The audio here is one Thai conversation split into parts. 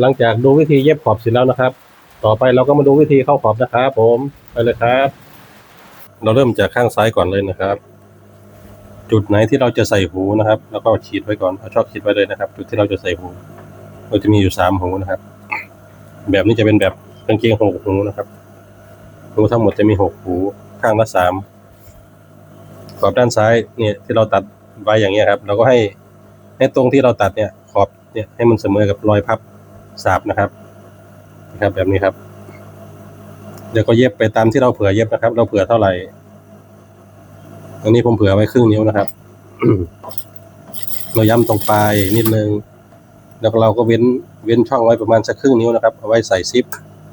หลังจากดูวิธีเย็บขอบเสร็จแล้วนะครับ ต่อไปเราก็มาดูวิธีเข้าขอบนะครับผมไปเลยครับ เราเริ่มจากข้างซ้ายก่อนเลยนะครับ จุดไหนที่เราจะใส่หูนะครับ แล้วก็ฉีดไว้ก่อนเอาชอบฉีดไว้เลยนะครับ จุดที่เราจะใส่หูเราจะมีอยู่สามหูนะครับ แบบนี้จะเป็นแบบกางเกงหกหูนะครับหูทั้งหมดจะมีหกหูข้างละสามขอบด้านซ้ายเนี่ยที่เราตัดไว้อย่างเงี้ยครับ เราก็ให้ให้ตรงที่เราตัดเนี่ยขอบเนี่ยให้มันเสมอกับรอยพับ สาบนะครับนะครับแบบนี้ครับ เดี๋ยวก็เย็บไปตามที่เราเผื่อเย็บนะครับ เราเผื่อเท่าไหร่อันนี้ผมเผื่อไว้ครึ่งนิ้วนะครับ เราย้ำตรงปลายนิดนึง แล้วเราก็เว้นเว้นช่องไว้ประมาณสักครึ่งนิ้วนะครับ เอาไว้ใส่ซิป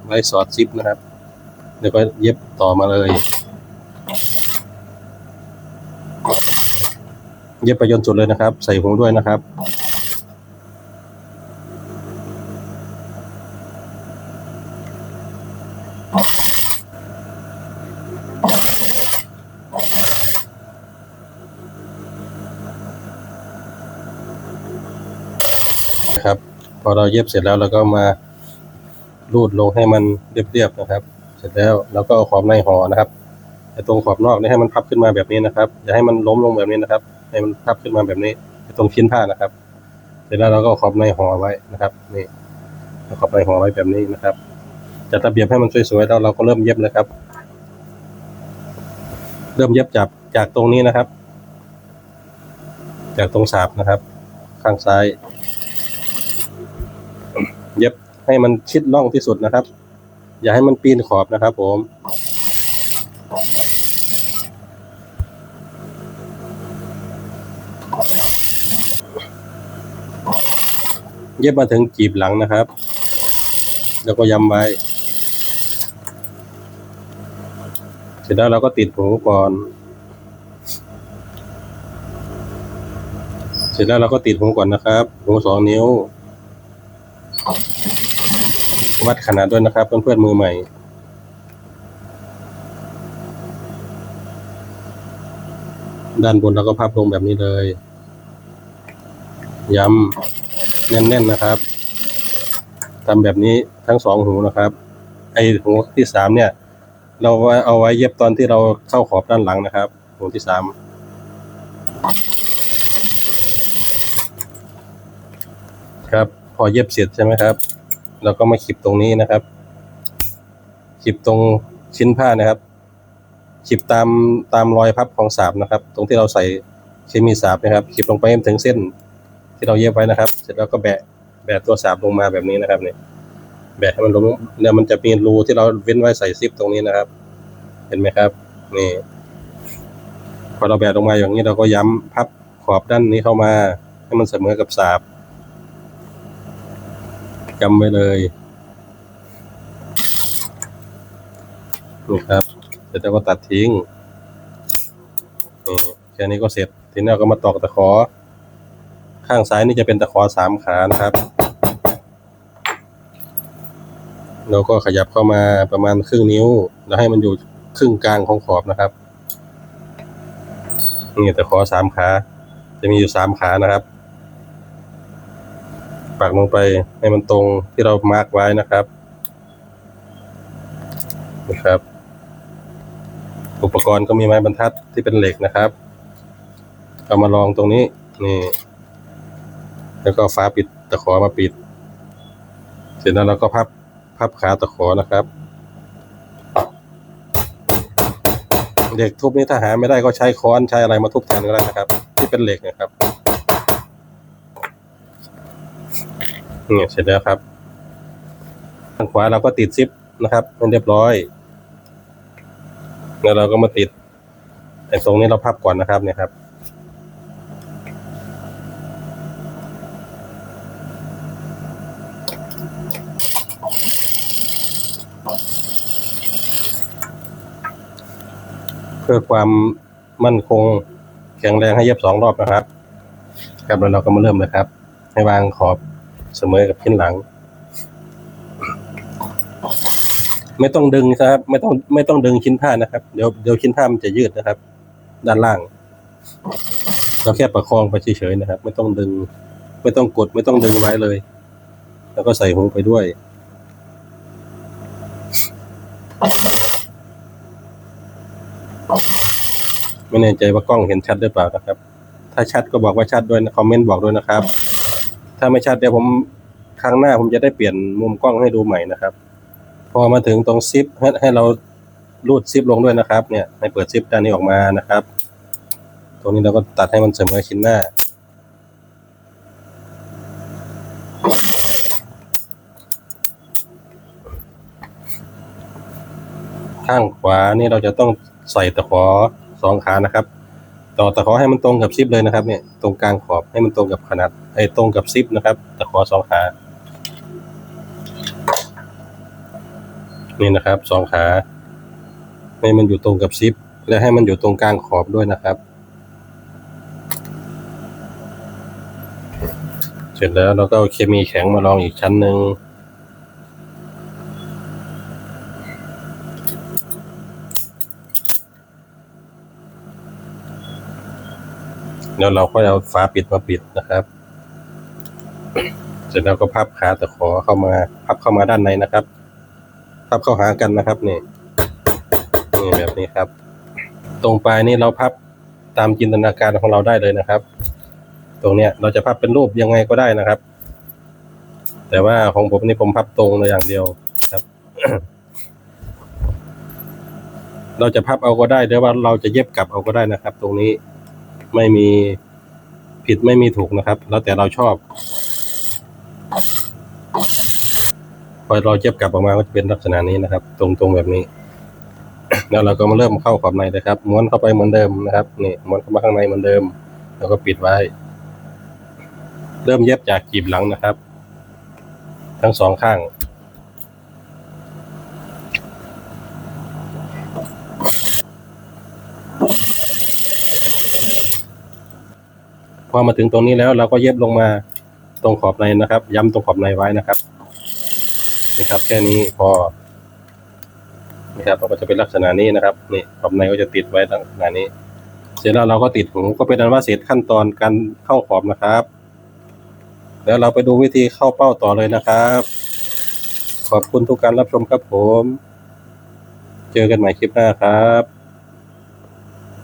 ไว้สอดซิปนะครับ เดี๋ยวก็เย็บต่อมาเลย เย็บไปจนสุดเลยนะครับ ใส่หูด้วยนะครับ นะครับ พอเราเย็บเสร็จแล้วเราก็มารูดลงให้มันเรียบๆนะครับ เสร็จแล้วเราก็เอาขอบในห่อนะครับไอ้ตรงขอบนอกนี่ให้มันพับขึ้นมาแบบนี้นะครับ อย่าให้มันล้มลงแบบนี้นะครับ ให้มันพับขึ้นมาแบบนี้ไอตรงชิ้นผ้านะครับ เสร็จแล้วเราก็เอาขอบในห่อไว้นะครับ นี่เอาขอบในห่อไว้แบบนี้นะครับ จัดระเบียบให้มันสวยๆแล้วเราก็เริ่มเย็บเลยครับ เริ่มเย็บจากจากตรงนี้นะครับ จากตรงสาบนะครับ ข้างซ้าย เย็บให้มันชิดร่องที่สุดนะครับ อย่าให้มันปีนขอบนะครับ ผมเย็บมาถึงจีบหลังนะครับ แล้วก็ย้ำไว้ เสร็จแล้วเราก็ติดหูก่อน เสร็จแล้วเราก็ติดหูก่อนนะครับ หูสองนิ้ว วัดขนาดด้วยนะครับ เพื่อนๆมือใหม่ ด้านบนเราก็พับลงแบบนี้เลย ย้ำแน่นๆนะครับทำแบบนี้ทั้งสองหูนะครับ ไอหูที่สามเนี่ย เราเอาไว้เย็บตอนที่เราเข้าขอบด้านหลังนะครับ หูที่สามครับ พอเย็บเสร็จใช่ไหมครับ เราก็มาขีดตรงนี้นะครับขีดตรงชิ้นผ้านะครับขีดตามตามรอยพับของสาบนะครับ ตรงที่เราใส่เคมีสาบนะครับขีดลงไปให้ถึงเส้น ที่เราเย็บไว้นะครับ เสร็จแล้วก็แบะแบะตัวสาบลงมาแบบนี้นะครับเนี่ยแบะให้มันลงเนี่ยมันจะมีรูที่เราเว้นไว้ใส่ซิปตรงนี้นะครับ เห็นไหมครับนี่พอเราแบะลงมาอย่างนี้เราก็ย้ำพับขอบด้านนี้เข้ามา ให้มันเสมอกับสาบ จำไว้เลยนี่ครับเสร็จแล้วก็ตัดทิ้งนี่แค่นี้ก็เสร็จ ทีนี้เราก็มาตอกตะขอ ข้างซ้ายนี่จะเป็นตะขอสามขานะครับ เราก็ขยับเข้ามาประมาณครึ่งนิ้ว แล้วให้มันอยู่ครึ่งกลางของขอบนะครับนี่ตะขอสามขา จะมีอยู่สามขานะครับ ปักลงไปให้มันตรงที่เรามาร์กไว้นะครับนะครับ อุปกรณ์ก็มีไม้บรรทัดที่เป็นเหล็กนะครับเอามาลองตรงนี้นี่แล้วก็ฟ้าปิดตะขอมาปิด เสร็จแล้วเราก็พับพับขาตะขอนะครับเด็กทุบนี่ถ้าหาไม่ได้ก็ใช้ค้อนใช้อะไรมาทุบแทนก็ได้นะครับ ที่เป็นเหล็กนะครับ เนี่ยเสร็จแล้วครับทางขวาเราก็ติดซิปนะครับเป็นเรียบร้อย แล้วเราก็มาติดไอ้ตรงนี้เราพับก่อนนะครับเนี่ยครับเพื่อความมั่นคงแข็งแรงให้เย็บสองรอบนะครับ ครับแล้วเราก็มาเริ่มเลยครับ ให้วางขอบ เสมอกับชิ้นหลัง ไม่ต้องดึงนะครับ ไม่ต้องไม่ต้องดึงชิ้นผ้านะครับ เดี๋ยวเดี๋ยวชิ้นผ้ามันจะยืดนะครับ ด้านล่าง เราแค่ประคองไปเฉยๆนะครับ ไม่ต้องดึง ไม่ต้องกด ไม่ต้องดึงไว้เลย แล้วก็ใส่หูไปด้วยไม่แน่ใจว่ากล้องเห็นชัดหรือเปล่านะครับ ถ้าชัดก็บอกว่าชัดด้วยนะคอมเมนต์บอกด้วยนะครับ ถ้าไม่ชัดเดี๋ยวผมครั้งหน้าผมจะได้เปลี่ยนมุมกล้องให้ดูใหม่นะครับ พอมาถึงตรงซิปให้ให้เรารูดซิปลงด้วยนะครับ เนี่ยให้เปิดซิปด้านนี้ออกมานะครับ ตรงนี้เราก็ตัดให้มันเสมอชิ้นหน้า ข้างขวานี่เราจะต้องใส่ตะขอสองขานะครับ ต่อตะขอให้มันตรงกับซิปเลยนะครับ เนี่ยตรงกลางขอบให้มันตรงกับขนาดไอ้ตรงกับซิปนะครับตะขอสองขานี่นะครับสองขาให้มันอยู่ตรงกับซิป และให้มันอยู่ตรงกลางขอบด้วยนะครับ เสร็จแล้วเราก็เอาเคมีแข็งมาลองอีกชั้นหนึ่ง แล้วเราก็เอาฝาปิดมาปิดนะครับ เสร็จแล้วก็พับขาตะขอเข้ามา พับเข้ามาด้านในนะครับ พับเข้าหากันนะครับนี่นี่แบบนี้ครับ ตรงปลายนี่เราพับตามจินตนาการของเราได้เลยนะครับ ตรงเนี้ยเราจะพับเป็นรูปยังไงก็ได้นะครับ แต่ว่าของผมนี่ผมพับตรงเลยอย่างเดียวครับ เราจะพับเอาก็ได้หรือว่าเราจะเย็บกลับเอาก็ได้นะครับ ตรงนี้ ไม่มีผิดไม่มีถูกนะครับ แล้วแต่เราชอบพอเราเย็บกลับออกมาก็จะเป็นลักษณะนี้นะครับ ตรงๆแบบนี้ แล้วเราก็มาเริ่มเข้าขอบในนะครับ ม้วนเข้าไปเหมือนเดิมนะครับนี่ม้วนเข้ามาข้างในเหมือนเดิม แล้วก็ปิดไว้ เริ่มเย็บจากกีบหลังนะครับ ทั้งสองข้าง อมาถึงตรงนี้แล้วเราก็เย็บลงมาตรงขอบในนะครับ ย้ำตรงขอบในไว้นะครับนี่ครับ แค่นี้พอนี่ครับมันก็จะเป็นลักษณะนี้นะครับนี่ขอบในก็จะติดไว้ลักษณะนี้ เสร็จแล้วเราก็ติดหูก็เป็นอันว่าเสร็จขั้นตอนการเข้าขอบนะครับ แล้วเราไปดูวิธีเข้าเป้าต่อเลยนะครับ ขอบคุณทุกการรับชมครับผม เจอกันใหม่คลิปหน้าครับ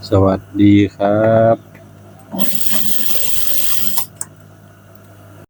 สวัสดีครับ